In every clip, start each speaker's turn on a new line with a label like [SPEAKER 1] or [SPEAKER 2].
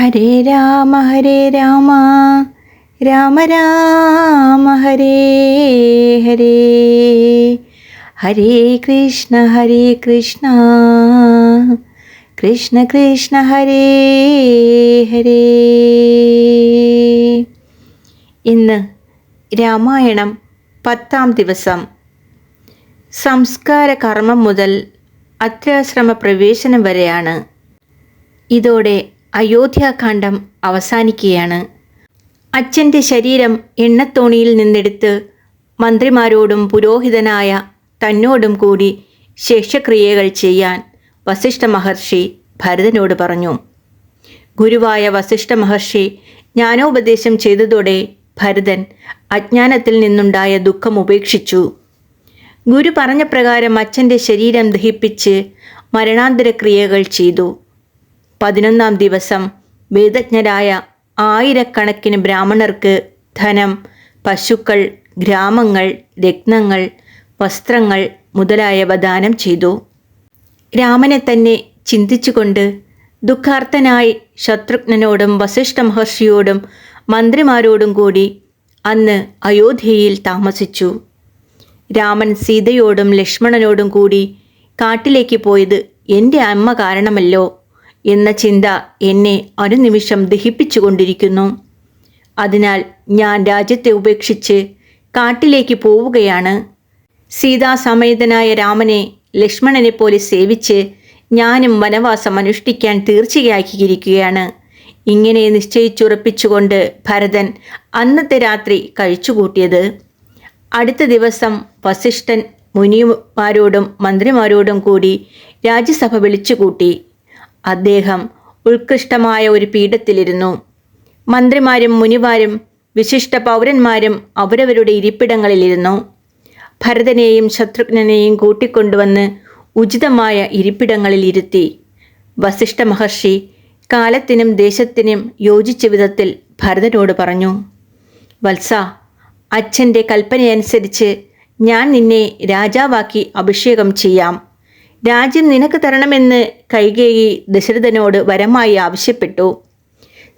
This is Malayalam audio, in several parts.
[SPEAKER 1] ഹരേ രാമ ഹരേ രാമ. രാമ രാമ ഹരേ ഹരേ. ഹരേ കൃഷ്ണ ഹരേ കൃഷ്ണ. കൃഷ്ണ കൃഷ്ണ ഹരേ ഹരേ. ഇന്ന് രാമായണം പത്താം ദിവസം. സംസ്കാര കർമ്മം മുതൽ അത്യാശ്രമ പ്രവേശനം വരെയാണ്. ഇതോടെ അയോധ്യാകാന്ഡം അവസാനിക്കുകയാണ്. അച്ഛന്റെ ശരീരം എണ്ണത്തോണിയിൽ നിന്നെടുത്ത് മന്ത്രിമാരോടും പുരോഹിതനായ തന്നോടും കൂടി ശേഷക്രിയകൾ ചെയ്യാൻ വസിഷ്ഠ മഹർഷി ഭരതനോട് പറഞ്ഞു. ഗുരുവായ വസിഷ്ഠ മഹർഷി ജ്ഞാനോപദേശം ചെയ്തതോടെ ഭരതൻ അജ്ഞാനത്തിൽ നിന്നുണ്ടായ ദുഃഖം ഉപേക്ഷിച്ചു. ഗുരു പറഞ്ഞ പ്രകാരം അച്ഛന്റെ ശരീരം ദഹിപ്പിച്ച് മരണാന്തരക്രിയകൾ ചെയ്തു. പതിനൊന്നാം ദിവസം വേദജ്ഞരായ ആയിരക്കണക്കിന് ബ്രാഹ്മണർക്ക് ധനം പശുക്കൾ ഗ്രാമങ്ങൾ രത്നങ്ങൾ വസ്ത്രങ്ങൾ മുതലായവ ദാനം ചെയ്തു. രാമനെ തന്നെ ചിന്തിച്ചുകൊണ്ട് ദുഃഖാർത്ഥനായി ശത്രുഘ്നനോടും വസിഷ്ഠ മഹർഷിയോടും മന്ത്രിമാരോടും കൂടി അന്ന് അയോധ്യയിൽ താമസിച്ചു. രാമൻ സീതയോടും ലക്ഷ്മണനോടും കൂടി കാട്ടിലേക്ക് പോയത് എന്റെ അമ്മ കാരണമല്ലോ എന്ന ചിന്ത എന്നെ അനുനിമിഷം ദഹിപ്പിച്ചുകൊണ്ടിരിക്കുന്നു. അതിനാൽ ഞാൻ രാജ്യത്തെ ഉപേക്ഷിച്ച് കാട്ടിലേക്ക് പോവുകയാണ്. സീതാസമേതനായ രാമനെ ലക്ഷ്മണനെ പോലെ സേവിച്ച് ഞാനും വനവാസം അനുഷ്ഠിക്കാൻ തീർച്ചയാക്കിയിരിക്കുകയാണ്. ഇങ്ങനെ നിശ്ചയിച്ചുറപ്പിച്ചുകൊണ്ട് ഭരതൻ അന്നത്തെ രാത്രി കഴിച്ചുകൂട്ടിയത്. അടുത്ത ദിവസം വസിഷ്ഠൻ മുനിമാരോടും മന്ത്രിമാരോടും കൂടി രാജ്യസഭ വിളിച്ചുകൂട്ടി. അദ്ദേഹം ഉത്കൃഷ്ടമായ ഒരു പീഠത്തിലിരുന്നു. മന്ത്രിമാരും മുനിമാരും വിശിഷ്ട പൗരന്മാരും അവരവരുടെ ഇരിപ്പിടങ്ങളിലിരുന്നു. ഭരതനെയും ശത്രുഘ്നെയും കൂട്ടിക്കൊണ്ടുവന്ന് ഉചിതമായ ഇരിപ്പിടങ്ങളിൽ ഇരുത്തി വസിഷ്ഠ മഹർഷി കാലത്തിനും ദേശത്തിനും യോജിച്ച വിധത്തിൽ ഭരതനോട് പറഞ്ഞു വത്സ അച്ഛന്റെ കൽപ്പനയനുസരിച്ച് ഞാൻ നിന്നെ രാജാവാക്കി അഭിഷേകം ചെയ്യാം. രാജ്യം നിനക്ക് തരണമെന്ന് കൈകേയി ദശരഥനോട് വരമായി ആവശ്യപ്പെട്ടു.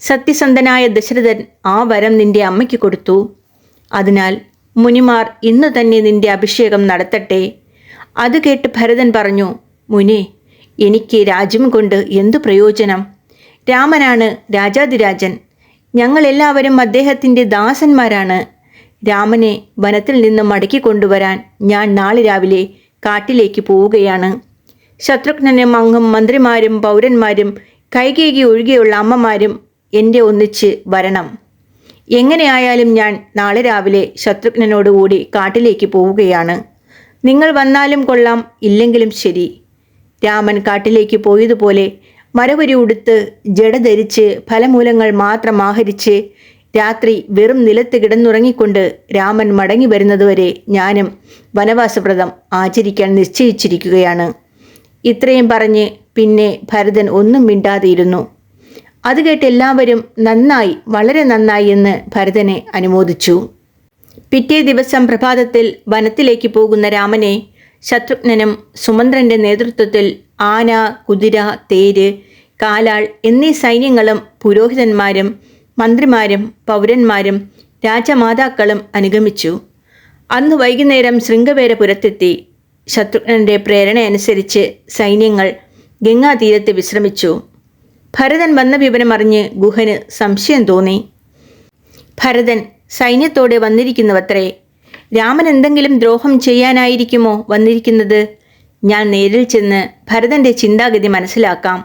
[SPEAKER 1] സത്യസന്ധനായ ദശരഥൻ ആ വരം നിന്റെ അമ്മയ്ക്ക് കൊടുത്തു. അതിനാൽ മുനിമാർ ഇന്ന് തന്നെ നിന്റെ അഭിഷേകം നടത്തട്ടെ. അത് കേട്ട് ഭരതൻ പറഞ്ഞു മുനി എനിക്ക് രാജ്യം കൊണ്ട് എന്തു പ്രയോജനം? രാമനാണ് രാജാതിരാജൻ ഞങ്ങളെല്ലാവരും അദ്ദേഹത്തിന്റെ ദാസന്മാരാണ്. രാമനെ വനത്തിൽ നിന്ന് മടക്കി കൊണ്ടുവരാൻ ഞാൻ നാളെ രാവിലെ കാട്ടിലേക്ക് പോവുകയാണ്. ശത്രുഘ്നനും അങ്ങും മന്ത്രിമാരും പൗരന്മാരും കൈകേകി ഒഴികെയുള്ള അമ്മമാരും എന്റെ ഒന്നിച്ച് വരണം. എങ്ങനെയായാലും ഞാൻ നാളെ രാവിലെ ശത്രുഘ്നോടുകൂടി കാട്ടിലേക്ക് പോവുകയാണ്. നിങ്ങൾ വന്നാലും കൊള്ളാം ഇല്ലെങ്കിലും ശരി. രാമൻ കാട്ടിലേക്ക് പോയതുപോലെ മരവരി ഉടുത്ത് ജട ധരിച്ച് ഫലമൂലങ്ങൾ മാത്രം ആഹരിച്ച് രാത്രി വെറും നിലത്ത് കിടന്നുറങ്ങിക്കൊണ്ട് രാമൻ മടങ്ങി വരുന്നതുവരെ ഞാനും വനവാസവ്രതം ആചരിക്കാൻ നിശ്ചയിച്ചിരിക്കുകയാണ്. ഇത്രയും പറഞ്ഞ് പിന്നെ ഭരതൻ ഒന്നും മിണ്ടാതെയിരുന്നു അത് കേട്ട് എല്ലാവരും നന്നായി വളരെ നന്നായി എന്ന് ഭരതനെ അനുമോദിച്ചു. പിറ്റേ ദിവസം പ്രഭാതത്തിൽ വനത്തിലേക്ക് പോകുന്ന രാമനെ ശത്രുഘ്നനും സുമന്ത്രന്റെ നേതൃത്വത്തിൽ ആന കുതിര തേര് കാലാൾ എന്നീ സൈന്യങ്ങളും പുരോഹിതന്മാരും മന്ത്രിമാരും പൗരന്മാരും രാജമാതാക്കളും അനുഗമിച്ചു. അന്ന് വൈകുന്നേരം ശൃംഗവേരപുരത്തെത്തി. ശത്രുഘ്നന്റെ പ്രേരണയനുസരിച്ച് സൈന്യങ്ങൾ ഗംഗാതീരത്ത് വിശ്രമിച്ചു. ഭരതൻ വന്ന വിവരമറിഞ്ഞ് ഗുഹന് സംശയം തോന്നി. ഭരതൻ സൈന്യത്തോടെ വന്നിരിക്കുന്നുവത്രേ രാമൻ എന്തെങ്കിലും ദ്രോഹം ചെയ്യാനായിരിക്കുമോ വന്നിരിക്കുന്നത്? ഞാൻ നേരിൽ ചെന്ന് ഭരതന്റെ ചിന്താഗതി മനസ്സിലാക്കാം.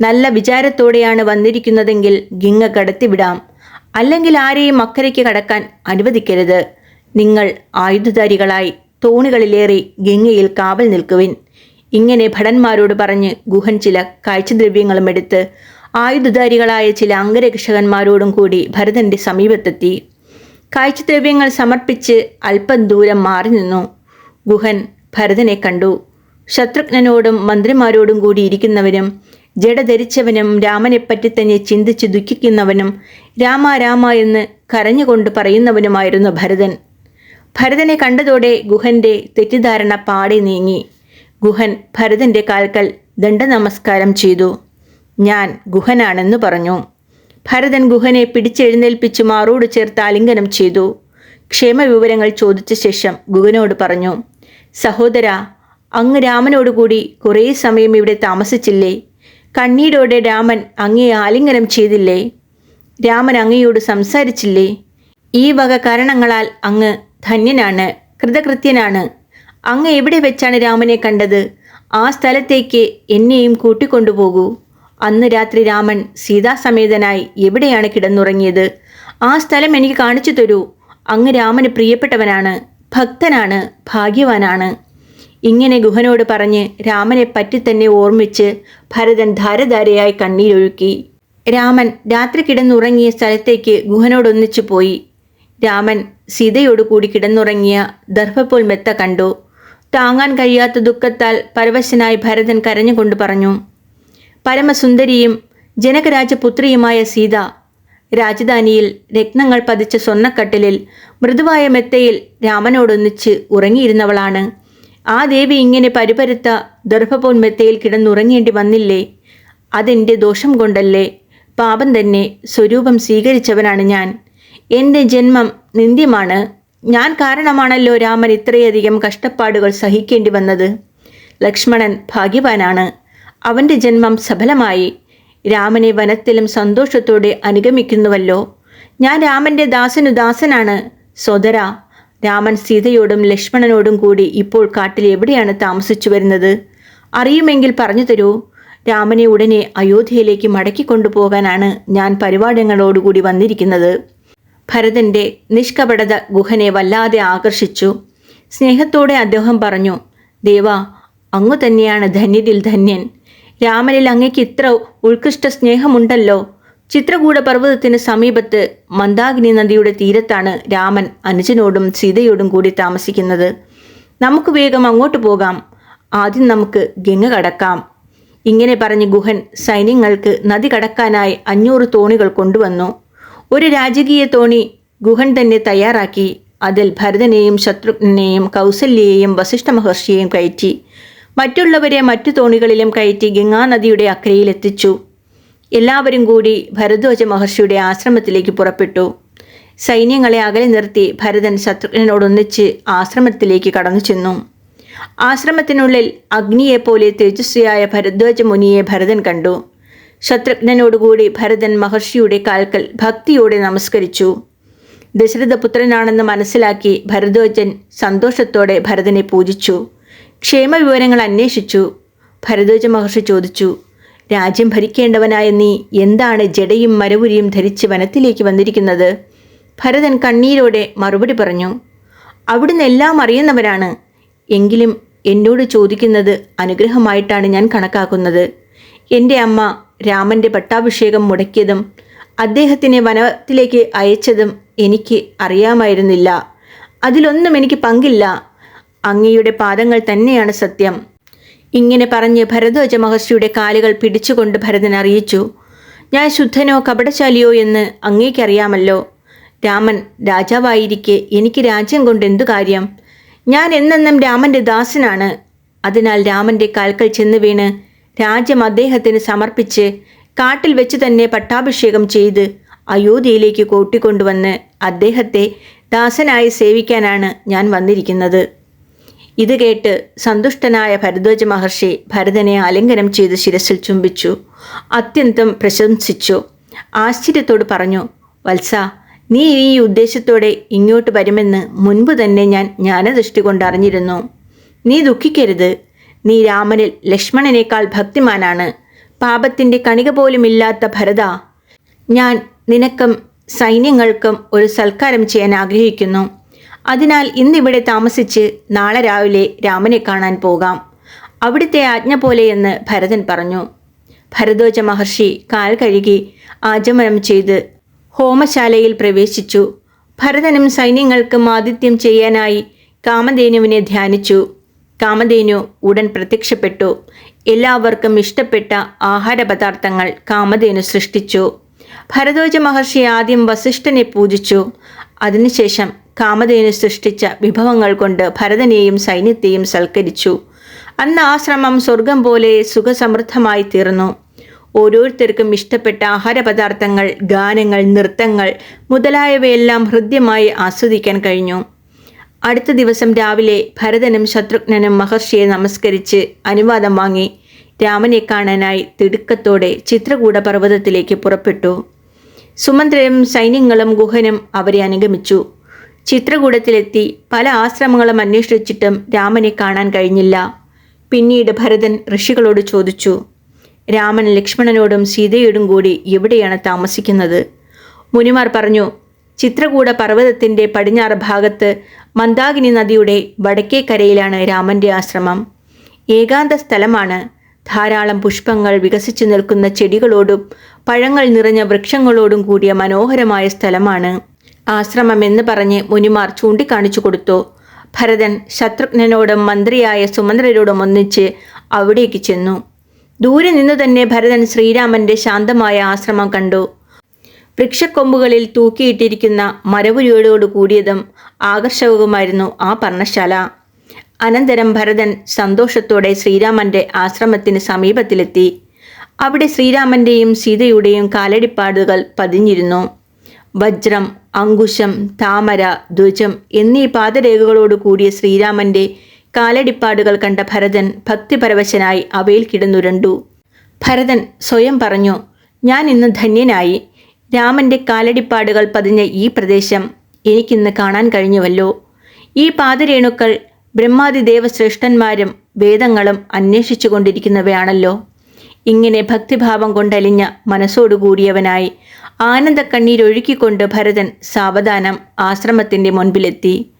[SPEAKER 1] നല്ല വിചാരത്തോടെയാണ് വന്നിരിക്കുന്നതെങ്കിൽ ഗിങ്ങ കടത്തിവിടാം അല്ലെങ്കിൽ ആരെയും അക്കരയ്ക്ക് കടക്കാൻ അനുവദിക്കരുത്. നിങ്ങൾ ആയുധധാരികളായി തോണികളിലേറി ഗംഗയിൽ കാവൽ നിൽക്കുവിൻ. ഇങ്ങനെ ഭടന്മാരോട് പറഞ്ഞ് ഗുഹൻ ചില കാഴ്ചദ്രവ്യങ്ങളും എടുത്ത് ആയുധധാരികളായ ചില അംഗരക്ഷകന്മാരോടും കൂടി ഭരതന്റെ സമീപത്തെത്തി. കാഴ്ചദ്രവ്യങ്ങൾ സമർപ്പിച്ച് അല്പം ദൂരം മാറി നിന്നു. ഗുഹൻ ഭരതനെ കണ്ടു. ശത്രുഘ്നനോടും മന്ത്രിമാരോടും കൂടി ഇരിക്കുന്നവനും ജഡ ധരിച്ചവനും രാമനെപ്പറ്റി തന്നെ ചിന്തിച്ച് ദുഃഖിക്കുന്നവനും രാമ രാമ എന്ന് കരഞ്ഞുകൊണ്ട് പറയുന്നവനുമായിരുന്നു ഭരതൻ. ഭരതനെ കണ്ടതോടെ ഗുഹന്റെ തെറ്റിദ്ധാരണ പാടെ നീങ്ങി. ഗുഹൻ ഭരതന്റെ കാൽക്കൽ ദണ്ഡനമസ്കാരം ചെയ്തു. ഞാൻ ഗുഹനാണെന്ന് പറഞ്ഞു. ഭരതൻ ഗുഹനെ പിടിച്ചെഴുന്നേൽപ്പിച്ച് മാറോട് ചേർത്ത് ആലിംഗനം ചെയ്തു. ക്ഷേമ വിവരങ്ങൾ ചോദിച്ച ശേഷം ഗുഹനോട് പറഞ്ഞു സഹോദര അങ്ങ് രാമനോടുകൂടി കുറേ സമയം ഇവിടെ താമസിച്ചില്ലേ? കണ്ണീരോടെ രാമൻ അങ്ങയെ ആലിംഗനം ചെയ്തില്ലേ? രാമൻ അങ്ങയോട് സംസാരിച്ചില്ലേ? ഈ വക കാരണങ്ങളാൽ അങ്ങ് ധന്യനാണ് കൃതകൃത്യനാണ്. അങ്ങ് എവിടെ വെച്ചാണ് രാമനെ കണ്ടത്? ആ സ്ഥലത്തേക്ക് എന്നെയും കൂട്ടിക്കൊണ്ടുപോകൂ. അന്ന് രാത്രി രാമൻ സീതാസമേതനായി എവിടെയാണ് കിടന്നുറങ്ങിയത്? ആ സ്ഥലം എനിക്ക് കാണിച്ചു തരൂ. അങ്ങ് രാമന് പ്രിയപ്പെട്ടവനാണ് ഭക്തനാണ് ഭാഗ്യവാനാണ്. ഇങ്ങനെ ഗുഹനോട് പറഞ്ഞ് രാമനെ പറ്റി തന്നെ ഓർമ്മിച്ച് ഭരതൻ ധാരധാരയായി കണ്ണീരൊഴുക്കി. രാമൻ രാത്രി കിടന്നുറങ്ങിയ സ്ഥലത്തേക്ക് ഗുഹനോടൊന്നിച്ചു പോയി. രാമൻ സീതയോടുകൂടി കിടന്നുറങ്ങിയ ദർഭപ്പോൾ മെത്ത കണ്ടു. താങ്ങാൻ കഴിയാത്ത ദുഃഖത്താൽ പരവശനായി ഭരതൻ കരഞ്ഞുകൊണ്ട് പറഞ്ഞു പരമസുന്ദരിയും ജനകരാജപുത്രിയുമായ സീത രാജധാനിയിൽ രത്നങ്ങൾ പതിച്ച സ്വർണക്കട്ടിലിൽ മൃദുവായ മെത്തയിൽ രാമനോടൊന്നിച്ച് ഉറങ്ങിയിരുന്നവളാണ്. ആ ദേവി ഇങ്ങനെ പരിപരുത്ത ദർഭപോൻ മെത്തയിൽ കിടന്നുറങ്ങേണ്ടി വന്നില്ലേ? അതെന്റെ ദോഷം കൊണ്ടല്ലേ? പാപം തന്നെ സ്വരൂപം സ്വീകരിച്ചവനാണ് ഞാൻ. എന്റെ ജന്മം നിന്ദ്യമാണ്. ഞാൻ കാരണമാണല്ലോ രാമൻ ഇത്രയധികം കഷ്ടപ്പാടുകൾ സഹിക്കേണ്ടി വന്നത്. ലക്ഷ്മണൻ ഭാഗ്യവാനാണ്. അവന്റെ ജന്മം സഫലമായി. രാമനെ വനത്തിലും സന്തോഷത്തോടെ അനുഗമിക്കുന്നുവല്ലോ. ഞാൻ രാമന്റെ ദാസനു ദാസനാണ്. സോദര രാമൻ സീതയോടും ലക്ഷ്മണനോടും കൂടി ഇപ്പോൾ കാട്ടിൽ എവിടെയാണ് താമസിച്ചു വരുന്നത്? അറിയുമെങ്കിൽ പറഞ്ഞു തരൂ. രാമനെ ഉടനെ അയോധ്യയിലേക്ക് മടക്കി കൊണ്ടുപോകാനാണ് ഞാൻ പരിപാടികളോടുകൂടി വന്നിരിക്കുന്നത്. ഭരതന്റെ നിഷ്കപടത ഗുഹനെ വല്ലാതെ ആകർഷിച്ചു. സ്നേഹത്തോടെ അദ്ദേഹം പറഞ്ഞു ദേവ അങ്ങു തന്നെയാണ് ധന്യരിൽ ധന്യൻ. രാമനിൽ അങ്ങയ്ക്ക് ഇത്ര ഉത്കൃഷ്ട സ്നേഹമുണ്ടല്ലോ. ചിത്രകൂട പർവതത്തിന് സമീപത്ത് മന്ദാകിനി നദിയുടെ തീരത്താണ് രാമൻ അനുജനോടും സീതയോടും കൂടി താമസിക്കുന്നത്. നമുക്ക് വേഗം അങ്ങോട്ട് പോകാം. ആദ്യം നമുക്ക് ഗംഗ കടക്കാം. ഇങ്ങനെ പറഞ്ഞ് ഗുഹൻ സൈന്യങ്ങൾക്ക് നദി കടക്കാനായി അഞ്ഞൂറ് തോണികൾ കൊണ്ടുവന്നു. ഒരു രാജകീയ തോണി ഗുഹൻ തന്നെ തയ്യാറാക്കി. അതിൽ ഭരതനെയും ശത്രുഘ്നെയും കൗസല്യയെയും വസിഷ്ഠ മഹർഷിയെയും കയറ്റി. മറ്റുള്ളവരെ മറ്റു തോണികളിലും കയറ്റി ഗംഗാനദിയുടെ അക്കരയിലെത്തിച്ചു എല്ലാവരും കൂടി ഭരദ്വാജ മഹർഷിയുടെ ആശ്രമത്തിലേക്ക് പുറപ്പെട്ടു. സൈന്യങ്ങളെ അകലെ നിർത്തി ഭരതൻ ശത്രുഘ്നോടൊന്നിച്ച് ആശ്രമത്തിലേക്ക് കടന്നു ചെന്നു. ആശ്രമത്തിനുള്ളിൽ അഗ്നിയെപ്പോലെ തേജസ്വിയായ ഭരദ്വാജ മുനിയെ ഭരതൻ കണ്ടു. ശത്രുഘ്നോടുകൂടി ഭരതൻ മഹർഷിയുടെ കാൽക്കൽ ഭക്തിയോടെ നമസ്കരിച്ചു. ദശരഥപുത്രനാണെന്ന് മനസ്സിലാക്കി ഭരദ്വാജൻ സന്തോഷത്തോടെ ഭരതനെ പൂജിച്ചു. ക്ഷേമ വിവരങ്ങൾ അന്വേഷിച്ചു. ഭരദ്വാജ മഹർഷി ചോദിച്ചു രാജ്യം ഭരിക്കേണ്ടവനായ നീ എന്താണ് ജടയും മരവുരിയും ധരിച്ച് വനത്തിലേക്ക് വന്നിരിക്കുന്നത്? ഭരതൻ കണ്ണീരോടെ മറുപടി പറഞ്ഞു അവിടുന്ന് എല്ലാം അറിയുന്നവരാണ്. എങ്കിലും എന്നോട് ചോദിക്കുന്നത് അനുഗ്രഹമായിട്ടാണ് ഞാൻ കണക്കാക്കുന്നത്. എന്റെ അമ്മ രാമന്റെ പട്ടാഭിഷേകം മുടക്കിയതും അദ്ദേഹത്തിനെ വനത്തിലേക്ക് അയച്ചതും എനിക്ക് അറിയാമായിരുന്നില്ല. അതിലൊന്നും എനിക്ക് പങ്കില്ല. അങ്ങയുടെ പാദങ്ങൾ തന്നെയാണ് സത്യം. ഇങ്ങനെ പറഞ്ഞ് ഭരദ്വാജ മഹർഷിയുടെ കാലുകൾ പിടിച്ചുകൊണ്ട് ഭരതൻ അറിയിച്ചു ഞാൻ ശുദ്ധനോ കപടശാലിയോ എന്ന് അങ്ങേക്കറിയാമല്ലോ. രാമൻ രാജാവായിരിക്കെ എനിക്ക് രാജ്യം കൊണ്ട് എന്തു കാര്യം? ഞാൻ എന്നെന്നും രാമന്റെ ദാസനാണ്. അതിനാൽ രാമന്റെ കാൽക്കൽ ചെന്ന് വീണ് രാജ്യം അദ്ദേഹത്തിന് സമർപ്പിച്ച് കാട്ടിൽ വെച്ച് തന്നെ പട്ടാഭിഷേകം ചെയ്ത് അയോധ്യയിലേക്ക് കൂട്ടിക്കൊണ്ടുവന്ന് അദ്ദേഹത്തെ ദാസനായി സേവിക്കാനാണ് ഞാൻ വന്നിരിക്കുന്നത്. ഇത് കേട്ട് സന്തുഷ്ടനായ ഭരദ്വാജ മഹർഷി ഭരതനെ ആലിംഗനം ചെയ്ത് ശിരസിൽ ചുംബിച്ചു. അത്യന്തം പ്രശംസിച്ചു. ആശ്ചര്യത്തോട് പറഞ്ഞു വത്സ നീ ഈ ഉദ്ദേശത്തോടെ ഇങ്ങോട്ട് വരുമെന്ന് മുൻപ് തന്നെ ഞാൻ ജ്ഞാനദൃഷ്ടി കൊണ്ടറിഞ്ഞിരുന്നു. നീ ദുഃഖിക്കരുത്. നീ രാമനിൽ ലക്ഷ്മണനേക്കാൾ ഭക്തിമാനാണ്. പാപത്തിന്റെ കണിക പോലുമില്ലാത്ത ഭരത. ഞാൻ നിനക്കും സൈന്യങ്ങൾക്കും ഒരു സൽക്കാരം ചെയ്യാൻ ആഗ്രഹിക്കുന്നു. അതിനാൽ ഇന്നിവിടെ താമസിച്ച് നാളെ രാവിലെ രാമനെ കാണാൻ പോകാം. അവിടുത്തെ ആജ്ഞ പോലെയെന്ന് ഭരതൻ പറഞ്ഞു. ഭരതോജ മഹർഷി കാൽ കഴുകി ആചമനം ചെയ്ത് ഹോമശാലയിൽ പ്രവേശിച്ചു. ഭരതനും സൈന്യങ്ങൾക്കും ആതിഥ്യം ചെയ്യാനായി കാമധേനുവിനെ ധ്യാനിച്ചു. കാമധേനു ഉടൻ പ്രത്യക്ഷപ്പെട്ടു. എല്ലാവർക്കും ഇഷ്ടപ്പെട്ട ആഹാരപദാർത്ഥങ്ങൾ കാമധേനു സൃഷ്ടിച്ചു. ഭരദ്വാജ മഹർഷി ആദ്യം വസിഷ്ഠനെ പൂജിച്ചു. അതിനുശേഷം കാമധേനു സൃഷ്ടിച്ച വിഭവങ്ങൾ കൊണ്ട് ഭരതനെയും സൈന്യത്തെയും സൽക്കരിച്ചു. അന്ന് ആശ്രമം സ്വർഗം പോലെ സുഖസമൃദ്ധമായി തീർന്നു. ഓരോരുത്തർക്കും ഇഷ്ടപ്പെട്ട ആഹാരപദാർത്ഥങ്ങൾ ഗാനങ്ങൾ നൃത്തങ്ങൾ മുതലായവയെല്ലാം ഹൃദ്യമായി ആസ്വദിക്കാൻ കഴിഞ്ഞു. അടുത്ത ദിവസം രാവിലെ ഭരതനും ശത്രുഘ്നനും മഹർഷിയെ നമസ്കരിച്ച് അനുവാദം വാങ്ങി രാമനെ കാണാനായി തിടുക്കത്തോടെ ചിത്രകൂട പർവതത്തിലേക്ക് പുറപ്പെട്ടു. സുമന്ത്രനും സൈന്യങ്ങളും ഗുഹനും അവരെ അനുഗമിച്ചു. ചിത്രകൂടത്തിലെത്തി പല ആശ്രമങ്ങളും അന്വേഷിച്ചിട്ടും രാമനെ കാണാൻ കഴിഞ്ഞില്ല. പിന്നീട് ഭരതൻ ഋഷികളോട് ചോദിച്ചു രാമൻ ലക്ഷ്മണനോടും സീതയോടും കൂടി എവിടെയാണ് താമസിക്കുന്നത്? മുനിമാർ പറഞ്ഞു ചിത്രകൂട പർവതത്തിന്റെ പടിഞ്ഞാറ് ഭാഗത്ത് മന്ദാകിനി നദിയുടെ വടക്കേ കരയിലാണ് രാമന്റെ ആശ്രമം. ഏകാന്ത സ്ഥലമാണ്. ധാരാളം പുഷ്പങ്ങൾ വികസിച്ചു നിൽക്കുന്ന ചെടികളോടും പഴങ്ങൾ നിറഞ്ഞ വൃക്ഷങ്ങളോടും കൂടിയ മനോഹരമായ സ്ഥലമാണ്. ആശ്രമം എന്ന് പറഞ്ഞ് മുനിമാർ ചൂണ്ടിക്കാണിച്ചു കൊടുത്തു. ഭരതൻ ശത്രുഘ്നനോടും മന്ത്രിയായ സുമന്ത്രരോടും ഒന്നിച്ച് അവിടേക്ക് ചെന്നു. ദൂരെ നിന്ന് തന്നെ ഭരതൻ ശ്രീരാമന്റെ ശാന്തമായ ആശ്രമം കണ്ടു. വൃക്ഷക്കൊമ്പുകളിൽ തൂക്കിയിട്ടിരിക്കുന്ന മരവുരിയോടോട് കൂടിയതും ആകർഷകവുമായിരുന്നു ആ പർണശാല. അനന്തരം ഭരതൻ സന്തോഷത്തോടെ ശ്രീരാമന്റെ ആശ്രമത്തിന് സമീപത്തിലെത്തി. അവിടെ ശ്രീരാമന്റെയും സീതയുടെയും കാലടിപ്പാടുകൾ പതിഞ്ഞിരുന്നു. വജ്രം അങ്കുശം താമര ധ്വജം എന്നീ പാദരേഖകളോട് കൂടിയ ശ്രീരാമന്റെ കാലടിപ്പാടുകൾ കണ്ട ഭരതൻ ഭക്തിപരവശനായി അവയിൽ കിടന്നുരണ്ടു. ഭരതൻ സ്വയം പറഞ്ഞു ഞാൻ ഇന്ന് ധന്യനായി. രാമന്റെ കാലടിപ്പാടുകൾ പതിഞ്ഞ ഈ പ്രദേശം എനിക്കിന്ന് കാണാൻ കഴിഞ്ഞുവല്ലോ. ഈ പാദരേണുക്കൾ ബ്രഹ്മാതി ദേവശ്രേഷ്ഠന്മാരും വേദങ്ങളും അന്വേഷിച്ചു കൊണ്ടിരിക്കുന്നവയാണല്ലോ ഇങ്ങനെ ഭക്തിഭാവം കൊണ്ടലിഞ്ഞ മനസ്സോടുകൂടിയവനായി ആനന്ദക്കണ്ണീരൊഴുക്കിക്കൊണ്ട് ഭരതൻ സാവധാനം ആശ്രമത്തിന്റെ മുൻപിലെത്തി.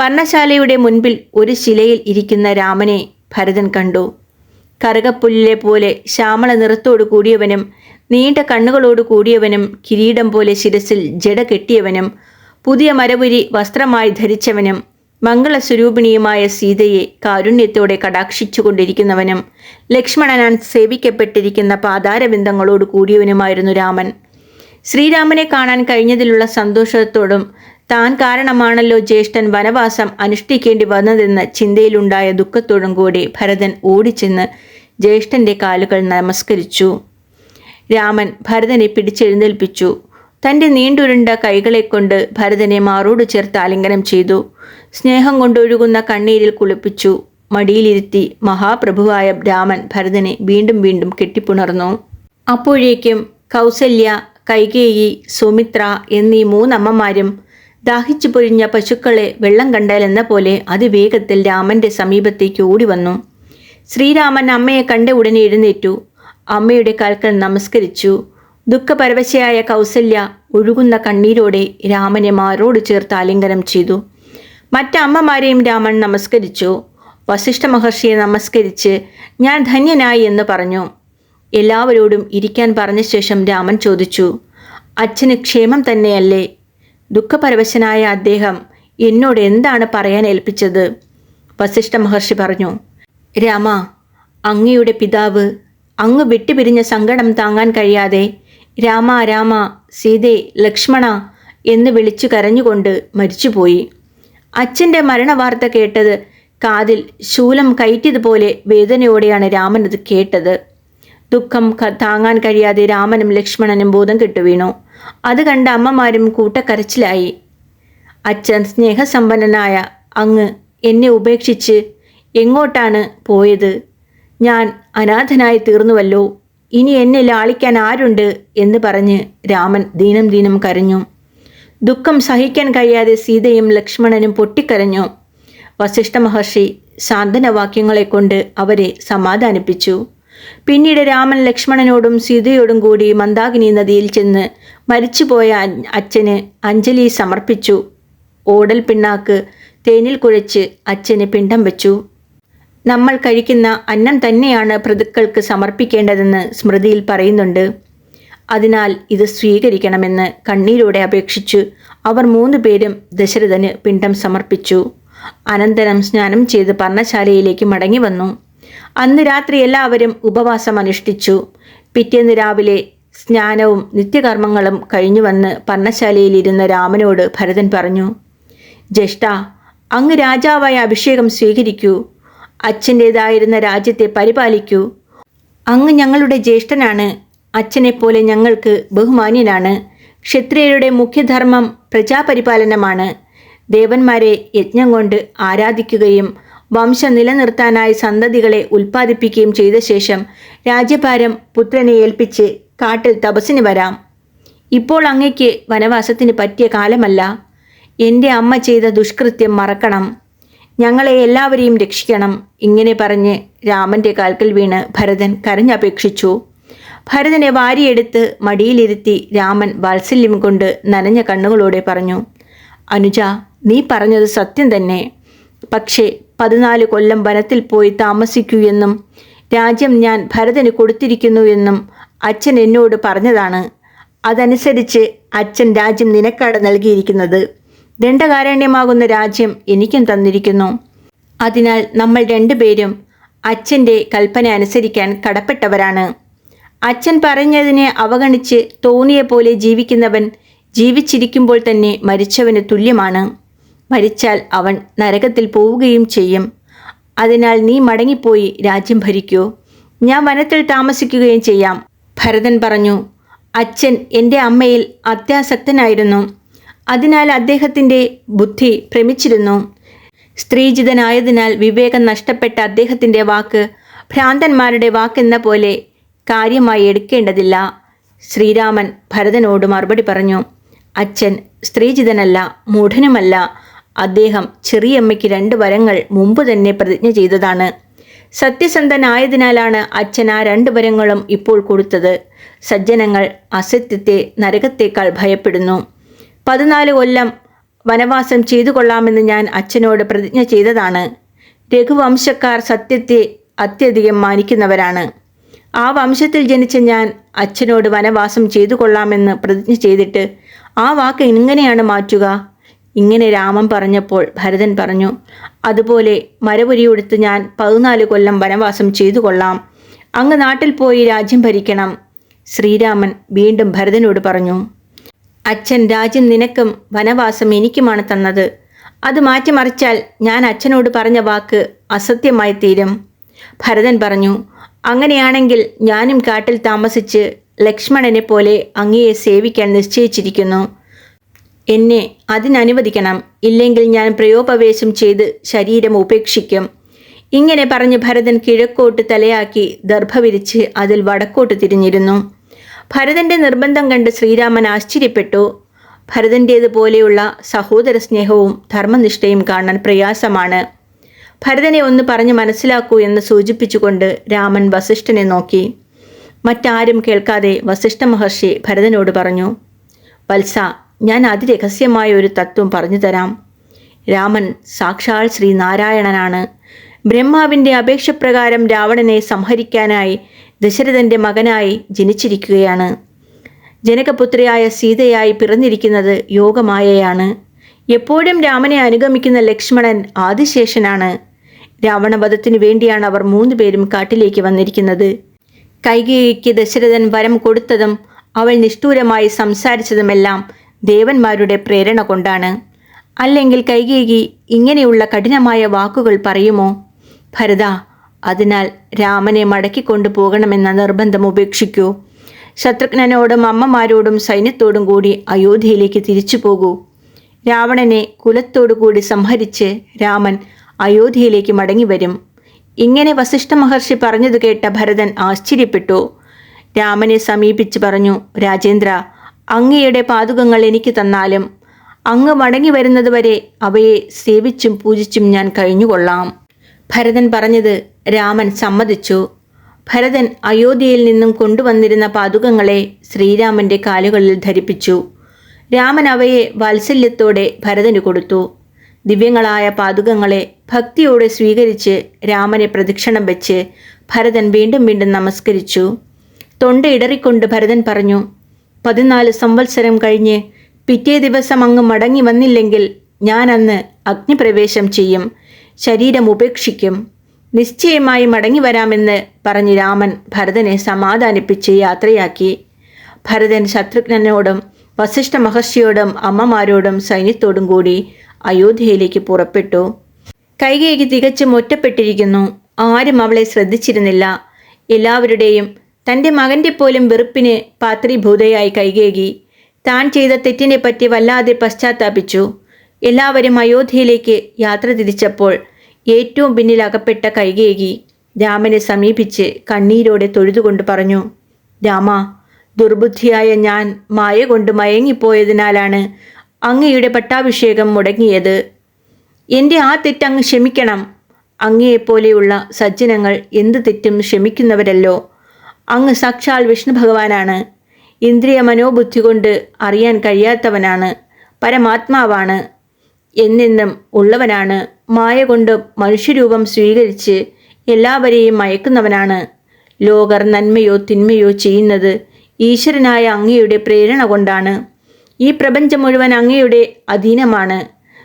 [SPEAKER 1] പർണശാലയുടെ മുൻപിൽ ഒരു ശിലയിൽ ഇരിക്കുന്ന രാമനെ ഭരതൻ കണ്ടു. കറുകപ്പുല്ലിലെ പോലെ ശ്യാമള നിറത്തോടു കൂടിയവനും നീണ്ട കണ്ണുകളോട് കൂടിയവനും കിരീടം പോലെ ശിരസിൽ ജട കെട്ടിയവനും പുതിയ മരപുരി വസ്ത്രമായി ധരിച്ചവനും മംഗളസ്വരൂപിണിയുമായ സീതയെ കാരുണ്യത്തോടെ കടാക്ഷിച്ചുകൊണ്ടിരിക്കുന്നവനും ലക്ഷ്മണനാൻ സേവിക്കപ്പെട്ടിരിക്കുന്ന പാതാരബിന്ദങ്ങളോട് കൂടിയവനുമായിരുന്നു രാമൻ. ശ്രീരാമനെ കാണാൻ കഴിഞ്ഞതിലുള്ള സന്തോഷത്തോടും താൻ കാരണമാണല്ലോ ജ്യേഷ്ഠൻ വനവാസം അനുഷ്ഠിക്കേണ്ടി വന്നതെന്ന ചിന്തയിലുണ്ടായ ദുഃഖത്തോടും കൂടി ഭരതൻ ഓടിച്ചെന്ന് ജ്യേഷ്ഠന്റെ കാലുകൾ നമസ്കരിച്ചു. രാമൻ ഭരതനെ പിടിച്ചെഴുന്നേൽപ്പിച്ചു. തന്റെ നീണ്ടുരുണ്ട കൈകളെക്കൊണ്ട് ഭരതനെ മാറോട് ചേർത്ത് ആലിംഗനം ചെയ്തു. സ്നേഹം കൊണ്ടൊഴുകുന്ന കണ്ണീരിൽ കുളിപ്പിച്ചു. മടിയിലിരുത്തി മഹാപ്രഭുവായ രാമൻ ഭരതനെ വീണ്ടും വീണ്ടും കെട്ടിപ്പുണർന്നു. അപ്പോഴേക്കും കൗസല്യ കൈകേയി സുമിത്ര എന്നീ മൂന്നമ്മമാരും ദാഹിച്ചു പൊരിഞ്ഞ പശുക്കളെ വെള്ളം കണ്ടാലെന്ന പോലെ അതിവേഗത്തിൽ രാമന്റെ സമീപത്തേക്ക് ഓടി വന്നു ശ്രീരാമൻ അമ്മയെ കണ്ട ഉടനെ എഴുന്നേറ്റു. അമ്മയുടെ കാൽക്കൽ നമസ്കരിച്ചു. ദുഃഖപരവശയായ കൗസല്യ ഒഴുകുന്ന കണ്ണീരോടെ രാമനെ മാറോട് ചേർത്ത് ആലിംഗനം ചെയ്തു. മറ്റമ്മമാരെയും രാമൻ നമസ്കരിച്ചു. വസിഷ്ഠ മഹർഷിയെ നമസ്കരിച്ച് ഞാൻ ധന്യനായി എന്ന് പറഞ്ഞു. എല്ലാവരോടും ഇരിക്കാൻ പറഞ്ഞ ശേഷം രാമൻ ചോദിച്ചു അച്ഛന് ക്ഷേമം തന്നെയല്ലേ? ദുഃഖപരവശനായ അദ്ദേഹം എന്നോട് എന്താണ് പറയാൻ ഏൽപ്പിച്ചത്? വസിഷ്ഠ മഹർഷി പറഞ്ഞു രാമ അങ്ങയുടെ പിതാവ് അങ്ങ് വിട്ടുപിരിഞ്ഞ സങ്കടം താങ്ങാൻ കഴിയാതെ രാമ രാമ സീതേ ലക്ഷ്മണ എന്ന് വിളിച്ചു കരഞ്ഞുകൊണ്ട് മരിച്ചുപോയി. അച്ഛന്റെ മരണവാർത്ത കേട്ടത് കാതിൽ ശൂലം കയറ്റിയതുപോലെ വേദനയോടെയാണ് രാമൻ അത് കേട്ടത്. ദുഃഖം താങ്ങാൻ കഴിയാതെ രാമനും ലക്ഷ്മണനും ബോധം കെട്ടുവീണു. അത് കണ്ട അമ്മമാരും കൂട്ടക്കരച്ചിലായി. അച്ഛൻ സ്നേഹസമ്പന്നനായ അങ്ങ് എന്നെ ഉപേക്ഷിച്ച് എങ്ങോട്ടാണ് പോയത്? ഞാൻ അനാഥനായി തീർന്നുവല്ലോ. ഇനി എന്നെ ലാളിക്കാൻ ആരുണ്ട്? എന്ന് പറഞ്ഞ് രാമൻ ദീനം ദീനം കരഞ്ഞു. ദുഃഖം സഹിക്കാൻ കഴിയാതെ സീതയും ലക്ഷ്മണനും പൊട്ടിക്കരഞ്ഞു. വസിഷ്ഠ മഹർഷി സാന്ത്വനവാക്യങ്ങളെ കൊണ്ട് അവരെ സമാധാനിപ്പിച്ചു. പിന്നീട് രാമൻ ലക്ഷ്മണനോടും സീതയോടും കൂടി മന്ദാകിനി നദിയിൽ ചെന്ന് മരിച്ചുപോയ അച്ഛന് അഞ്ജലി സമർപ്പിച്ചു. ഓടൽ പിണ്ണാക്ക് തേനിൽ കുഴച്ച് അച്ഛന് പിണ്ടം വെച്ചു. നമ്മൾ കഴിക്കുന്ന അന്നം തന്നെയാണ് പ്രതുക്കൾക്ക് സമർപ്പിക്കേണ്ടതെന്ന് സ്മൃതിയിൽ പറയുന്നുണ്ട്. അതിനാൽ ഇത് സ്വീകരിക്കണമെന്ന് കണ്ണീരോടെ അപേക്ഷിച്ചു അവർ മൂന്നു പേരും ദശരഥന് പിണ്ടം സമർപ്പിച്ചു. അനന്തരം സ്നാനം ചെയ്ത് പർണശാലയിലേക്ക് മടങ്ങി വന്നു. അന്ന് രാത്രി എല്ലാവരും ഉപവാസം അനുഷ്ഠിച്ചു. പിറ്റേന്ന് രാവിലെ സ്നാനവും നിത്യകർമ്മങ്ങളും കഴിഞ്ഞു വന്ന് പർണശാലയിലിരുന്ന രാമനോട് ഭരതൻ പറഞ്ഞു ജ്യേഷ്ഠ അങ്ങ് രാജാവായ അഭിഷേകം സ്വീകരിക്കൂ. അച്ഛന്റേതായിരുന്ന രാജ്യത്തെ പരിപാലിക്കൂ. അങ്ങ് ഞങ്ങളുടെ ജ്യേഷ്ഠനാണ്. അച്ഛനെപ്പോലെ ഞങ്ങൾക്ക് ബഹുമാന്യനാണ്. ക്ഷത്രിയരുടെ മുഖ്യധർമ്മം പ്രജാപരിപാലനമാണ്. ദേവന്മാരെ യജ്ഞം കൊണ്ട് ആരാധിക്കുകയും വംശം നിലനിർത്താനായി സന്തതികളെ ഉൽപ്പാദിപ്പിക്കുകയും ചെയ്ത ശേഷം രാജ്യഭാരം പുത്രനെ ഏൽപ്പിച്ച് കാട്ടിൽ തപസ്സിന് വരാം. ഇപ്പോൾ അങ്ങയ്ക്ക് വനവാസത്തിന് പറ്റിയ കാലമല്ല. എന്റെ അമ്മ ചെയ്ത ദുഷ്കൃത്യം മറക്കണം. ഞങ്ങളെ എല്ലാവരെയും രക്ഷിക്കണം. ഇങ്ങനെ പറഞ്ഞ് രാമന്റെ കാൽക്കൽ വീണ് ഭരതൻ കരഞ്ഞപേക്ഷിച്ചു. ഭരതനെ വാരിയെടുത്ത് മടിയിലിരുത്തി രാമൻ വാത്സല്യം കൊണ്ട് നനഞ്ഞ കണ്ണുകളോടെ പറഞ്ഞു അനുജ നീ പറഞ്ഞത് സത്യം തന്നെ. പക്ഷേ പതിനാല് കൊല്ലം വനത്തിൽ പോയി താമസിക്കൂ എന്നും രാജ്യം ഞാൻ ഭരതന് കൊടുത്തിരിക്കുന്നു എന്നും അച്ഛൻ എന്നോട് പറഞ്ഞതാണ്. അതനുസരിച്ച് അച്ഛൻ രാജ്യം നിനക്കാണ് നൽകിയിരിക്കുന്നത്. ദണ്ഡകാരണ്യമാകുന്ന രാജ്യം എനിക്കും തന്നിരിക്കുന്നു. അതിനാൽ നമ്മൾ രണ്ടുപേരും അച്ഛന്റെ കൽപ്പന അനുസരിക്കാൻ കടപ്പെട്ടവരാണ്. അച്ഛൻ പറഞ്ഞതിനെ അവഗണിച്ച് തോന്നിയ പോലെ ജീവിക്കുന്നവൻ ജീവിച്ചിരിക്കുമ്പോൾ തന്നെ മരിച്ചവന് തുല്യമാണ്. മരിച്ചാൽ അവൻ നരകത്തിൽ പോവുകയും ചെയ്യും. അതിനാൽ നീ മടങ്ങിപ്പോയി രാജ്യം ഭരിക്കൂ. ഞാൻ വനത്തിൽ താമസിക്കുകയും ചെയ്യാം. ഭരതൻ പറഞ്ഞു അച്ഛൻ എന്റെ അമ്മയിൽ അത്യാസക്തനായിരുന്നു. അതിനാൽ അദ്ദേഹത്തിന്റെ ബുദ്ധി ഭ്രമിച്ചിരുന്നു. സ്ത്രീജിതനായതിനാൽ വിവേകം നഷ്ടപ്പെട്ട അദ്ദേഹത്തിന്റെ വാക്ക് ഭ്രാന്തന്മാരുടെ വാക്കെന്ന പോലെ കാര്യമായി എടുക്കേണ്ടതില്ല. ശ്രീരാമൻ ഭരതനോട് മറുപടി പറഞ്ഞു അച്ഛൻ സ്ത്രീജിതനല്ല മൂഢനുമല്ല. അദ്ദേഹം ചെറിയമ്മയ്ക്ക് രണ്ട് വരങ്ങൾ മുമ്പ് തന്നെ പ്രതിജ്ഞ ചെയ്തതാണ്. സത്യസന്ധനായതിനാലാണ് അച്ഛൻ ആ രണ്ട് വരങ്ങളും ഇപ്പോൾ കൊടുത്തത്. സജ്ജനങ്ങൾ അസത്യത്തെ നരകത്തേക്കാൾ ഭയപ്പെടുന്നു. പതിനാല് കൊല്ലം വനവാസം ചെയ്തു കൊള്ളാമെന്ന് ഞാൻ അച്ഛനോട് പ്രതിജ്ഞ ചെയ്തതാണ്. രഘുവംശക്കാർ സത്യത്തെ അത്യധികം മാനിക്കുന്നവരാണ്. ആ വംശത്തിൽ ജനിച്ച ഞാൻ അച്ഛനോട് വനവാസം ചെയ്തു കൊള്ളാമെന്ന് പ്രതിജ്ഞ ചെയ്തിട്ട് ആ വാക്ക് എങ്ങനെയാണ് മാറ്റുക? ഇങ്ങനെ രാമൻ പറഞ്ഞപ്പോൾ ഭരതൻ പറഞ്ഞു അതുപോലെ മരപുരിയെടുത്ത് ഞാൻ പതിനാല് കൊല്ലം വനവാസം ചെയ്തു കൊള്ളാം അങ്ങ് നാട്ടിൽ പോയി രാജ്യം ഭരിക്കണം. ശ്രീരാമൻ വീണ്ടും ഭരതനോട് പറഞ്ഞു അച്ഛൻ രാജ്യം നിനക്കും വനവാസം എനിക്കുമാണ് തന്നത്. അത് മാറ്റിമറിച്ചാൽ ഞാൻ അച്ഛനോട് പറഞ്ഞ വാക്ക് അസത്യമായി തീരും. ഭരതൻ പറഞ്ഞു അങ്ങനെയാണെങ്കിൽ ഞാനും കാട്ടിൽ താമസിച്ച് ലക്ഷ്മണനെ പോലെ അങ്ങയെ സേവിക്കാൻ നിശ്ചയിച്ചിരിക്കുന്നു. എന്നെ അതിനനുവദിക്കണം. ഇല്ലെങ്കിൽ ഞാൻ പ്രയോപവേശം ചെയ്ത് ശരീരം ഉപേക്ഷിക്കും. ഇങ്ങനെ പറഞ്ഞ് ഭരതൻ കിഴക്കോട്ട് തലയാക്കി ദർഭ വിരിച്ച് അതിൽ വടക്കോട്ട് തിരിഞ്ഞിരുന്നു. ഭരതന്റെ നിർബന്ധം കണ്ട് ശ്രീരാമൻ ആശ്ചര്യപ്പെട്ടു. ഭരതന്റേതുപോലെയുള്ള സഹോദര സ്നേഹവും ധർമ്മനിഷ്ഠയും കാണാൻ പ്രയാസമാണ്. ഭരതനെ ഒന്ന് പറഞ്ഞ് മനസ്സിലാക്കൂ എന്ന് സൂചിപ്പിച്ചുകൊണ്ട് രാമൻ വസിഷ്ഠനെ നോക്കി. മറ്റാരും കേൾക്കാതെ വസിഷ്ഠ മഹർഷി ഭരതനോട് പറഞ്ഞു വത്സ ഞാൻ അതിരഹസ്യമായ ഒരു തത്വം പറഞ്ഞു തരാം. രാമൻ സാക്ഷാൽ ശ്രീനാരായണനാണ്. ബ്രഹ്മാവിന്റെ അപേക്ഷപ്രകാരം രാവണനെ സംഹരിക്കാനായി ദശരഥന്റെ മകനായി ജനിച്ചിരിക്കുകയാണ്. ജനകപുത്രിയായ സീതയായി പിറന്നിരിക്കുന്നത് യോഗമായയാണ്. എപ്പോഴും രാമനെ അനുഗമിക്കുന്ന ലക്ഷ്മണൻ ആദിശേഷനാണ്. രാവണവധത്തിനു വേണ്ടിയാണ് അവർ മൂന്നുപേരും കാട്ടിലേക്ക് വന്നിരിക്കുന്നത്. കൈകേയിക്ക് ദശരഥൻ വരം കൊടുത്തതും അവൾ നിഷ്ഠൂരമായി സംസാരിച്ചതുമെല്ലാം ദേവന്മാരുടെ പ്രേരണ കൊണ്ടാണ്. അല്ലെങ്കിൽ കൈകേകി ഇങ്ങനെയുള്ള കഠിനമായ വാക്കുകൾ പറയുമോ? ഭരത അതിനാൽ രാമനെ മടക്കി കൊണ്ടുപോകണമെന്ന നിർബന്ധം ഉപേക്ഷിക്കൂ. ശത്രുഘ്നനോടും അമ്മമാരോടും സൈന്യത്തോടും കൂടി അയോധ്യയിലേക്ക് തിരിച്ചു പോകൂ. രാവണനെ കുലത്തോടുകൂടി സംഹരിച്ച് രാമൻ അയോധ്യയിലേക്ക് മടങ്ങി വരും ഇങ്ങനെ വസിഷ്ഠ മഹർഷി പറഞ്ഞത് കേട്ട ഭരതൻ ആശ്ചര്യപ്പെട്ടു. രാമനെ സമീപിച്ച് പറഞ്ഞു രാജേന്ദ്ര അങ്ങയുടെ പാതുകങ്ങൾ എനിക്ക് തന്നാലും അങ്ങ് മടങ്ങി വരുന്നതുവരെ അവയെ സേവിച്ചും പൂജിച്ചും ഞാൻ കഴിഞ്ഞുകൊള്ളാം ഭരതൻ പറഞ്ഞത് രാമൻ സമ്മതിച്ചു. ഭരതൻ അയോധ്യയിൽ നിന്നും കൊണ്ടുവന്നിരുന്ന പാതുകങ്ങളെ ശ്രീരാമന്റെ കാലുകളിൽ ധരിപ്പിച്ചു. രാമൻ അവയെ വാത്സല്യത്തോടെ ഭരതന് കൊടുത്തു. ദിവ്യങ്ങളായ പാതുകങ്ങളെ ഭക്തിയോടെ സ്വീകരിച്ച് രാമനെ പ്രദക്ഷിണം വെച്ച് ഭരതൻ വീണ്ടും വീണ്ടും നമസ്കരിച്ചു. തൊണ്ട ഇടറിക്കൊണ്ട് ഭരതൻ പറഞ്ഞു പതിനാല് സംവത്സരം കഴിഞ്ഞ് പിറ്റേ ദിവസം അങ്ങ് മടങ്ങി വന്നില്ലെങ്കിൽ ഞാൻ അഗ്നിപ്രവേശം ചെയ്യും. ശരീരം ഉപേക്ഷിക്കും. നിശ്ചയമായി മടങ്ങി വരാമെന്ന് പറഞ്ഞ് രാമൻ ഭരതനെ സമാധാനിപ്പിച്ച് യാത്രയാക്കി. ഭരതൻ ശത്രുഘ്നനോടും വസിഷ്ഠ മഹർഷിയോടും അമ്മമാരോടും സൈന്യത്തോടും കൂടി അയോധ്യയിലേക്ക് പുറപ്പെട്ടു. കൈകേക്ക് തികച്ചും ഒറ്റപ്പെട്ടിരിക്കുന്നു. ആരും അവളെ ശ്രദ്ധിച്ചിരുന്നില്ല. എല്ലാവരുടെയും തന്റെ മകന്റെ പോലും വെറുപ്പിന് പാത്രീഭൂതയായി കൈകേകി. താൻ ചെയ്ത തെറ്റിനെ പറ്റി വല്ലാതെ പശ്ചാത്താപിച്ചു. എല്ലാവരും അയോധ്യയിലേക്ക് യാത്ര തിരിച്ചപ്പോൾ ഏറ്റവും പിന്നിൽ അകപ്പെട്ട കൈകേകി രാമനെ സമീപിച്ച് കണ്ണീരോടെ തൊഴുതുകൊണ്ട് പറഞ്ഞു രാമ ദുർബുദ്ധിയായ ഞാൻ മായ കൊണ്ട് മയങ്ങിപ്പോയതിനാലാണ് അങ്ങയുടെ പട്ടാഭിഷേകം മുടങ്ങിയത്. എന്റെ ആ തെറ്റങ്ങ് ക്ഷമിക്കണം. അങ്ങയെപ്പോലെയുള്ള സജ്ജനങ്ങൾ എന്ത് തെറ്റും ക്ഷമിക്കുന്നവരല്ലോ. അങ്ങ് സാക്ഷാൽ വിഷ്ണു ഭഗവാനാണ്. ഇന്ദ്രിയ മനോബുദ്ധി കൊണ്ട് അറിയാൻ കഴിയാത്തവനാണ്. പരമാത്മാവാണ്. എന്നെന്നും ഉള്ളവനാണ്. മായ കൊണ്ട് മനുഷ്യരൂപം സ്വീകരിച്ച് എല്ലാവരെയും മയക്കുന്നവനാണ്. ലോകർ നന്മയോ തിന്മയോ ചെയ്യുന്നത് ഈശ്വരനായ അങ്ങയുടെ പ്രേരണ കൊണ്ടാണ്. ഈ പ്രപഞ്ചം മുഴുവൻ അങ്ങയുടെ അധീനമാണ്.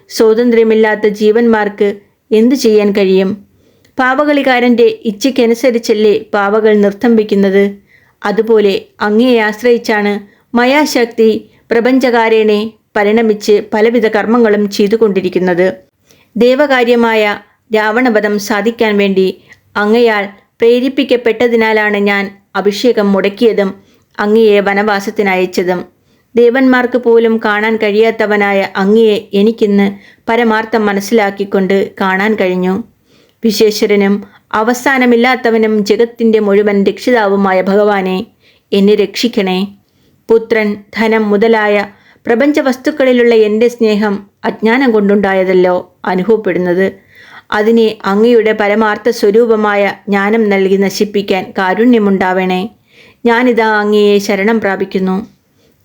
[SPEAKER 1] സ്വാതന്ത്ര്യമില്ലാത്ത ജീവന്മാർക്ക് എന്തു ചെയ്യാൻ കഴിയും? പാവകളിക്കാരന്റെ ഇച്ഛയ്ക്കനുസരിച്ചല്ലേ പാവകൾ നൃത്തം വയ്ക്കുന്നത് അതുപോലെ അങ്ങയെ ആശ്രയിച്ചാണ് മയാശക്തി പ്രപഞ്ചകാരേണെ പരിണമിച്ച് പലവിധ കർമ്മങ്ങളും ചെയ്തുകൊണ്ടിരിക്കുന്നത്. ദേവകാര്യമായ രാവണവധം സാധിക്കാൻ വേണ്ടി അങ്ങയാൽ പ്രേരിപ്പിക്കപ്പെട്ടതിനാലാണ് ഞാൻ അഭിഷേകം മുടക്കിയതും അങ്ങയെ വനവാസത്തിനയച്ചതും ദേവന്മാർക്ക് പോലും കാണാൻ കഴിയാത്തവനായ അങ്ങയെ എനിക്കിന്ന് പരമാർത്ഥം മനസ്സിലാക്കിക്കൊണ്ട് കാണാൻ കഴിഞ്ഞു. വിശേഷരനും അവസാനമില്ലാത്തവനും ജഗത്തിന്റെ മുഴുവൻ രക്ഷിതാവുമായ ഭഗവാനെ എന്നെ രക്ഷിക്കണേ. പുത്രൻ ധനം മുതലായ പ്രപഞ്ച വസ്തുക്കളിലുള്ള എന്റെ സ്നേഹം അജ്ഞാനം കൊണ്ടുണ്ടായതല്ലോ അനുഭവപ്പെടുന്നത്. അതിനെ അങ്ങയുടെ പരമാർത്ഥ സ്വരൂപമായ ജ്ഞാനം നൽകി നശിപ്പിക്കാൻ കാരുണ്യമുണ്ടാവണേ. ഞാനിതാ അങ്ങയെ ശരണം പ്രാപിക്കുന്നു.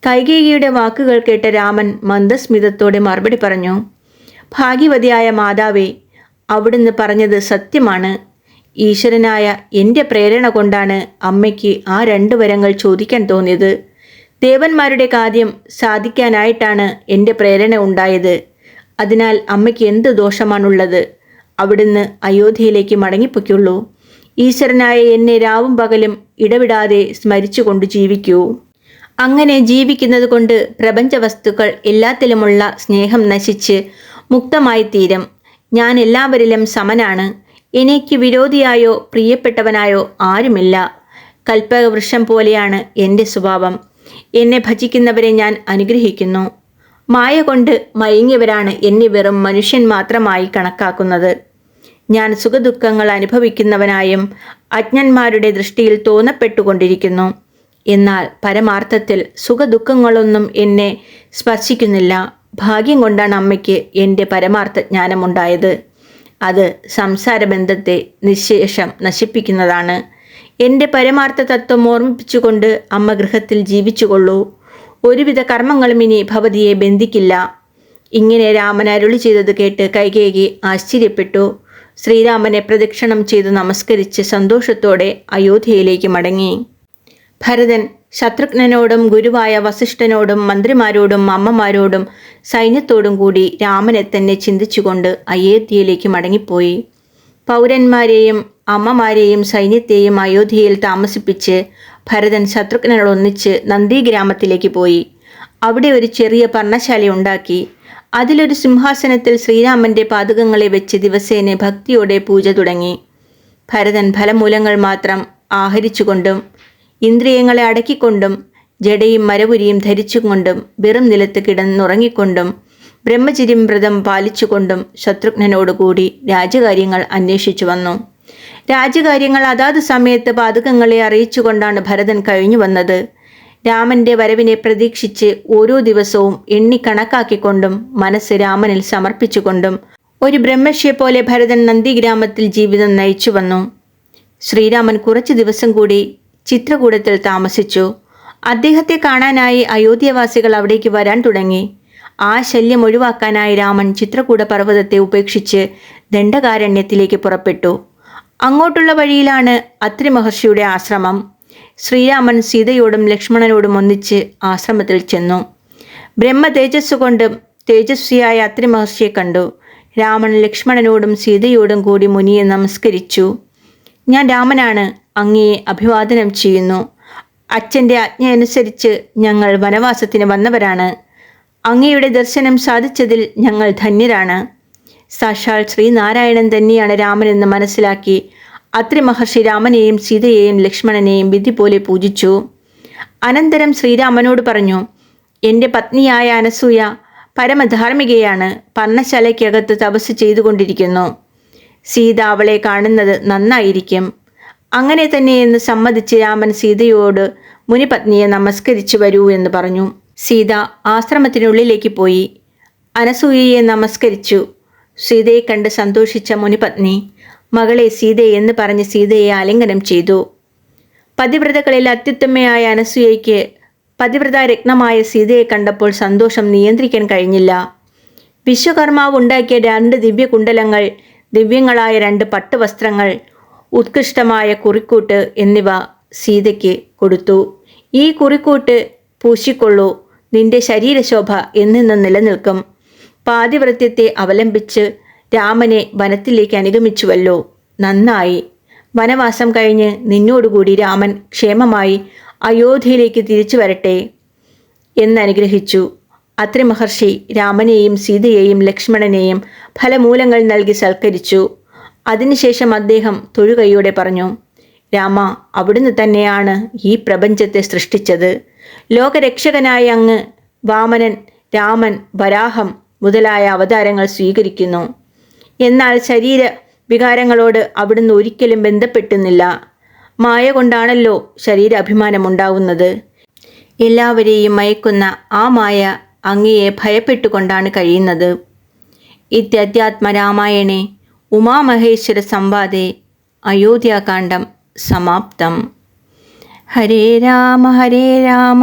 [SPEAKER 1] കൈകേയിയുടെ വാക്കുകൾ കേട്ട രാമൻ മന്ദസ്മിതത്തോടെ മറുപടി പറഞ്ഞു ഭാഗ്യവതിയായ മാതാവേ അവിടുന്ന് പറഞ്ഞത് സത്യമാണ്. ഈശ്വരനായ എന്റെ പ്രേരണ കൊണ്ടാണ് അമ്മയ്ക്ക് ആ രണ്ട് വരങ്ങൾ ചോദിക്കാൻ തോന്നിയത്. ദേവന്മാരുടെ കാര്യം സാധിക്കാനായിട്ടാണ് എന്റെ പ്രേരണ ഉണ്ടായത്. അതിനാൽ അമ്മയ്ക്ക് എന്ത് ദോഷമാണുള്ളത്? അവിടുന്ന് അയോധ്യയിലേക്ക് മടങ്ങിപ്പൊയ്ക്കുള്ളൂ. ഈശ്വരനായ എന്നെ രാവും പകലും ഇടവിടാതെ സ്മരിച്ചുകൊണ്ട് ജീവിക്കൂ. അങ്ങനെ ജീവിക്കുന്നത് കൊണ്ട് പ്രപഞ്ച വസ്തുക്കൾ എല്ലാത്തിലുമുള്ള സ്നേഹം നശിച്ച് മുക്തമായി തീരും. ഞാൻ എല്ലാവരിലും സമനാണ്. എനിക്ക് വിരോധിയായോ പ്രിയപ്പെട്ടവനായോ ആരുമില്ല. കൽപ്പകവൃക്ഷം പോലെയാണ് എന്റെ സ്വഭാവം. എന്നെ ഭജിക്കുന്നവരെ ഞാൻ അനുഗ്രഹിക്കുന്നു. മായ കൊണ്ട് മയങ്ങിയവരാണ് എന്നെ വെറും മനുഷ്യൻ മാത്രമായി കണക്കാക്കുന്നത്. ഞാൻ സുഖദുഃഖങ്ങൾ അനുഭവിക്കുന്നവനായും അജ്ഞന്മാരുടെ ദൃഷ്ടിയിൽ തോന്നപ്പെട്ടുകൊണ്ടിരിക്കുന്നു. എന്നാൽ പരമാർത്ഥത്തിൽ സുഖദുഃഖങ്ങളൊന്നും എന്നെ സ്പർശിക്കുന്നില്ല. ഭാഗ്യം കൊണ്ടാണ് അമ്മയ്ക്ക് എന്റെ പരമാർത്ഥ ജ്ഞാനമുണ്ടായത് അത് സംസാരബന്ധത്തെ നിശേഷം നശിപ്പിക്കുന്നതാണ്. എന്റെ പരമാർത്ഥ തത്വം ഓർമ്മിപ്പിച്ചുകൊണ്ട് അമ്മ ഗൃഹത്തിൽ ജീവിച്ചുകൊള്ളൂ. ഒരുവിധ കർമ്മങ്ങളും ഇനി ഭവതിയെ ബന്ധിക്കില്ല. ഇങ്ങനെ രാമൻ അരുളി ചെയ്തത് കേട്ട് കൈകേകി ആശ്ചര്യപ്പെട്ടു. ശ്രീരാമനെ പ്രദക്ഷിണം ചെയ്ത് നമസ്കരിച്ച് സന്തോഷത്തോടെ അയോധ്യയിലേക്ക് മടങ്ങി. ഭരതൻ ശത്രുഘ്നനോടും ഗുരുവായ വസിഷ്ഠനോടും മന്ത്രിമാരോടും അമ്മമാരോടും സൈന്യത്തോടും കൂടി രാമനെ തന്നെ ചിന്തിച്ചുകൊണ്ട് അയോധ്യയിലേക്ക് മടങ്ങിപ്പോയി. പൗരന്മാരെയും അമ്മമാരെയും സൈന്യത്തെയും അയോധ്യയിൽ താമസിപ്പിച്ച് ഭരതൻ ശത്രുഘ്നോടൊന്നിച്ച് നന്ദിഗ്രാമത്തിലേക്ക് പോയി. അവിടെ ഒരു ചെറിയ പർണശാല ഉണ്ടാക്കി. അതിലൊരു സിംഹാസനത്തിൽ ശ്രീരാമന്റെ പാതകങ്ങളെ വെച്ച് ദിവസേന ഭക്തിയോടെ പൂജ തുടങ്ങി. ഭരതൻ ഫലമൂലങ്ങൾ മാത്രം ആഹരിച്ചുകൊണ്ടും ഇന്ദ്രിയങ്ങളെ അടക്കിക്കൊണ്ടും ജടയും മരപുരിയും ധരിച്ചുകൊണ്ടും വെറും നിലത്ത് കിടന്നുറങ്ങിക്കൊണ്ടും ബ്രഹ്മചര്യം വ്രതം പാലിച്ചുകൊണ്ടും ശത്രുഘ്നനോടുകൂടി രാജകാര്യങ്ങൾ അന്വേഷിച്ചു വന്നു. രാജകാര്യങ്ങൾ അതാത് സമയത്ത് പാതകങ്ങളെ അറിയിച്ചുകൊണ്ടാണ് ഭരതൻ കഴിഞ്ഞു വന്നത്. രാമന്റെ വരവിനെ പ്രതീക്ഷിച്ച് ഓരോ ദിവസവും എണ്ണി കണക്കാക്കിക്കൊണ്ടും മനസ്സ് രാമനിൽ സമർപ്പിച്ചുകൊണ്ടും ഒരു ബ്രഹ്മർഷിയെ പോലെ ഭരതൻ നന്ദിഗ്രാമത്തിൽ ജീവിതം നയിച്ചു വന്നു. ശ്രീരാമൻ കുറച്ചു ദിവസം കൂടി ചിത്രകൂടത്തിൽ താമസിച്ചു. അദ്ദേഹത്തെ കാണാനായി അയോധ്യവാസികൾ അവിടേക്ക് വരാൻ തുടങ്ങി. ആ ശല്യം ഒഴിവാക്കാനായി രാമൻ ചിത്രകൂട പർവതത്തെ ഉപേക്ഷിച്ച് ദണ്ഡകാരണ്യത്തിലേക്ക് പുറപ്പെട്ടു. അങ്ങോട്ടുള്ള വഴിയിലാണ് അത്രി മഹർഷിയുടെ ആശ്രമം. ശ്രീരാമൻ സീതയോടും ലക്ഷ്മണനോടും ഒന്നിച്ച് ആശ്രമത്തിൽ ചെന്നു. ബ്രഹ്മ തേജസ് കൊണ്ടും തേജസ്വിയായ അത്രി മഹർഷിയെ കണ്ടു. രാമൻ ലക്ഷ്മണനോടും സീതയോടും കൂടി മുനിയെ നമസ്കരിച്ചു. ഞാൻ രാമനാണ് അങ്ങയെ അഭിവാദനം ചെയ്യുന്നു. അച്ഛന്റെ ആജ്ഞയനുസരിച്ച് ഞങ്ങൾ വനവാസത്തിന് വന്നവരാണ്. അങ്ങയുടെ ദർശനം സാധിച്ചതിൽ ഞങ്ങൾ ധന്യരാണ്. സാക്ഷാൽ ശ്രീനാരായണൻ തന്നെയാണ് രാമനെന്ന് മനസ്സിലാക്കി. അത്രി മഹർഷി രാമനെയും സീതയെയും ലക്ഷ്മണനെയും വിധി പോലെ പൂജിച്ചു. അനന്തരം ശ്രീരാമനോട് പറഞ്ഞു എന്റെ പത്നിയായ അനസൂയ പരമധാർമ്മികയാണ്. പർണശാലയ്ക്കകത്ത് തപസ് ചെയ്തുകൊണ്ടിരിക്കുന്നു. സീത അവളെ കാണുന്നത് നന്നായിരിക്കും. അങ്ങനെ തന്നെയെന്ന് സമ്മതിച്ച് രാമൻ സീതയോട് മുനിപത്നിയെ നമസ്കരിച്ചു വരൂ എന്ന് പറഞ്ഞു. സീത ആശ്രമത്തിനുള്ളിലേക്ക് പോയി. അനസൂയയെ നമസ്കരിച്ചു. സീതയെ കണ്ട് സന്തോഷിച്ച മുനിപത്നി മകളെ സീതയെ എന്ന് പറഞ്ഞ് സീതയെ ആലിംഗനം ചെയ്തു. പതിവ്രതകളിൽ അത്യുത്തമയായ അനസൂയയ്ക്ക് പതിവ്രത രത്നമായ സീതയെ കണ്ടപ്പോൾ സന്തോഷം നിയന്ത്രിക്കാൻ കഴിഞ്ഞില്ല. വിശ്വകർമാവ് ഉണ്ടാക്കിയ രണ്ട് ദിവ്യകുണ്ടലങ്ങൾ ദിവ്യങ്ങളായ രണ്ട് പട്ടുവസ്ത്രങ്ങൾ ഉത്കൃഷ്ടമായ കുറിക്കൂട്ട് എന്നിവ സീതയ്ക്ക് കൊടുത്തു. ഈ കുറിക്കൂട്ട് പൂശിക്കൊള്ളൂ നിന്റെ ശരീരശോഭ എന്നെന്നും നിലനിൽക്കും. പാതിവൃത്യത്തെ അവലംബിച്ച് രാമനെ വനത്തിലേക്ക് അനുഗമിച്ചുവല്ലോ. നന്നായി. വനവാസം കഴിഞ്ഞ് നിന്നോടുകൂടി രാമൻ ക്ഷേമമായി അയോധ്യയിലേക്ക് തിരിച്ചു വരട്ടെ എന്നനുഗ്രഹിച്ചു. അത്രി മഹർഷി രാമനെയും സീതയെയും ലക്ഷ്മണനെയും ഫലമൂലങ്ങൾ നൽകി സൽക്കരിച്ചു. അതിനുശേഷം അദ്ദേഹം തൊഴുകൈയോടെ പറഞ്ഞു രാമ അവിടുന്ന് തന്നെയാണ് ഈ പ്രപഞ്ചത്തെ സൃഷ്ടിച്ചത്. ലോകരക്ഷകനായ അങ്ങ് വാമനൻ രാമൻ വരാഹം മുതലായ അവതാരങ്ങൾ സ്വീകരിക്കുന്നു. എന്നാൽ ശരീര വികാരങ്ങളോട് അവിടുന്ന് ഒരിക്കലും ബന്ധപ്പെട്ടുന്നില്ല. മായ കൊണ്ടാണല്ലോ ശരീര അഭിമാനമുണ്ടാവുന്നത് എല്ലാവരെയും മയക്കുന്ന ആ മായ അങ്ങയെ ഭയപ്പെട്ടുകൊണ്ടാണ് കഴിയുന്നത്. ഇത്യധ്യാത്മ രാമായണേ ഉമാമഹേശ്വര സംവാദേ അയോധ്യാകാന്ഡം സമാപ്തം. ഹരേ രാമ ഹരേ രാമ.